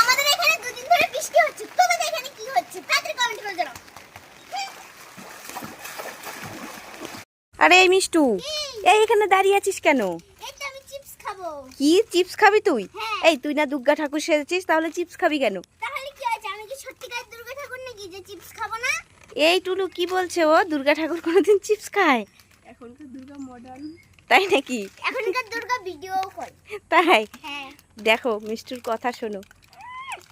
আমাদের এখানে দুদিন ধরে বৃষ্টি হচ্ছে। তোমাদের এখানে কি হচ্ছে? তাড়াতাড়ি কমেন্ট করে জানাও। আরে এই মিষ্টু এই। এখানে দাঁড়িয়ে আছিস কেন? এই তো আমি চিপস কি চিপস খাবি তুই? হ্যাঁ। এই তুই না দুর্গা ঠাকুর সেজেছিস তাহলে চিপস খাবি কেন? তাহলে কি আছে আমি কি সত্যিকার দুর্গা ঠাকুর নাকি যে চিপস খাব না? এই টুলু কি বলছে ও? দুর্গা ঠাকুর কোনোদিন চিপস খায়? এখন তো দুর্গা মডার্ন তাই নাকি? এখনকার দুর্গা ভিডিও করে। তাই? হ্যাঁ। দেখো মিষ্টুর কথা শোনো।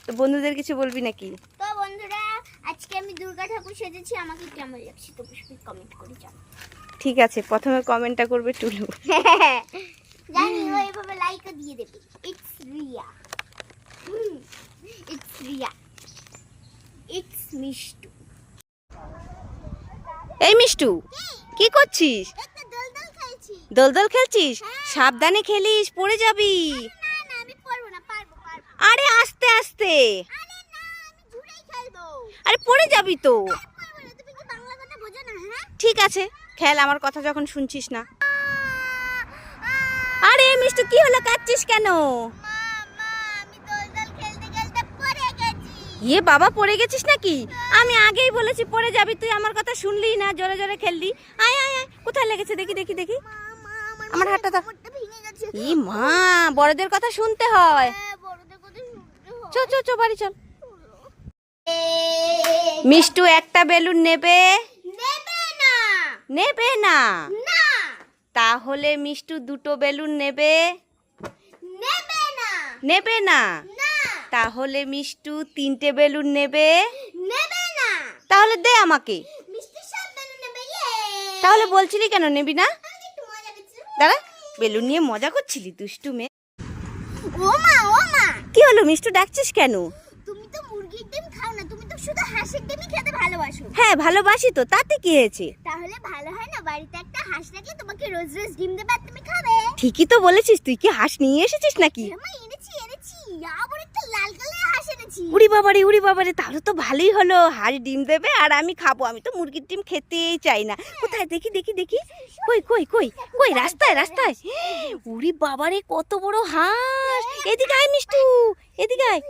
তো বন্ধুদের কিছু বলবি নাকি? তো বন্ধুরা আজকে আমি দুর্গা ঠাকুর সেজেছি আমাকে কেমন লাগছে তো কমেন্ট করে ঠিক আছে প্রথমে কমেন্টটা করবে টুলু। জানি ও এভাবে লাইকও দিয়ে দেবে। It's Riya it's Riya it's Mishtu এই মিষ্টু কি করছিস? দোলদোল খেলছিস? সাবধানে খেলিস, পড়ে যাবি। আরে আস্তে আস্তে। আরে পড়ে যাবি তো। ঠিক আছে, খেল, আমার কথা যখন শুনছিস না। আরে মিষ্টু, কি হলো? কাচ্ছিস কেন? ইয়ে বাবা, পড়ে গেছিস নাকি? আমি আগেই বলেছি, পড়ে যাবি। তুই আমার কথা শুনলি না, জোরে জোরে খেললি। আয় আয় আয়, কোথায় লেগেছে? দেখি দেখি দেখি। আমার হাতটা। কোমরটা ই মা বড়দের কথা শুনতে হয়। হ্যাঁ চল চল চল বাড়ি চল। মিষ্টু একটা বেলুন নেবে? নেবে না। তাহলে মিষ্টু দুটো বেলুন নেবে? নেবে না। তাহলে মিষ্টু তিনটে বেলুন নেবে? তাহলে দে আমাকে। ইয়ে। তাহলে বলছিলি কেন নিবি না আমি একটু মজা করছি দাঁড়া বেলুন নিয়ে মজা করছিলি দুষ্টু মেয়ে। ও মা ও মা। কি হলো মিষ্টু ডাকছিস কেন? তুমি তো মুরগির ডিম খাও না তুমি তো শুধু হাঁসের ডিমই খেতে ভালোবাসো। হ্যাঁ ভালোবাসি তো তাতে কি হয়েছে? তাহলে ভালো হয় না বাড়িতে একটা হাঁস রাখলে তোমাকে রোজ রোজ ডিম দেবে আর তুমি খাবে। ঠিকই তো বলেছিস তুই কি হাঁস নিয়ে এসেছিস নাকি? মা এনেছি এনেছি। আবার একটা লাল কালারের হাঁস এনেছি। উড়ি বাবারে উড়ি বাবারে তাহলে তো ভালোই হলো। হাঁস ডিম দেবে আর আমি খাব। আমি তো মুরগির ডিম খেতেই চাই না। কোথায়? দেখি দেখি দেখি। কই কই কই কই রাস্তায় রাস্তায়। উড়ি বাবারে কত বড় হাঁস। এদিকে আয় মিষ্টু। এদিকে আয়।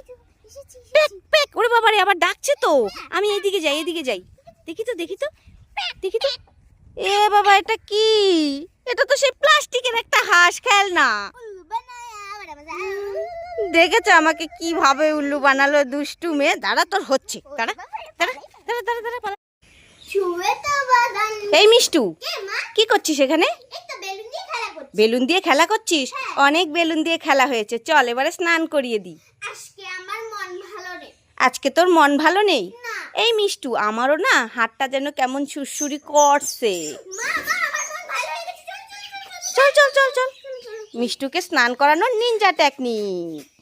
এসেছি পেক পেক। ওরে বাবারে আবার ডাকছে তো। আমি এইদিকে যাই এদিকে যাই। দেখি তো দেখি তো। দেখি তো। এ বাবা এটা কি? এটা তো সেই প্লাস্টিকের একটা হাঁস খেল দেখেছ আমাকে কীভাবে উল্লু বানালো দুষ্টু মেয়ে? দাঁড়া তোর হচ্ছে। দাঁড়া এই মিষ্টু কি করছিস এখানে? বেলুন দিয়ে খেলা করছিস? অনেক বেলুন দিয়ে খেলা হয়েছে। চল এবারে স্নান করিয়ে দি আজকে তোর মন ভালো নেই? এই মিষ্টু আমারও না হাটটা যেন কেমন সুরসুরি করছে। চল চল চল চল মিষ্টুকে স্নান করানোর নিনজা টেকনিক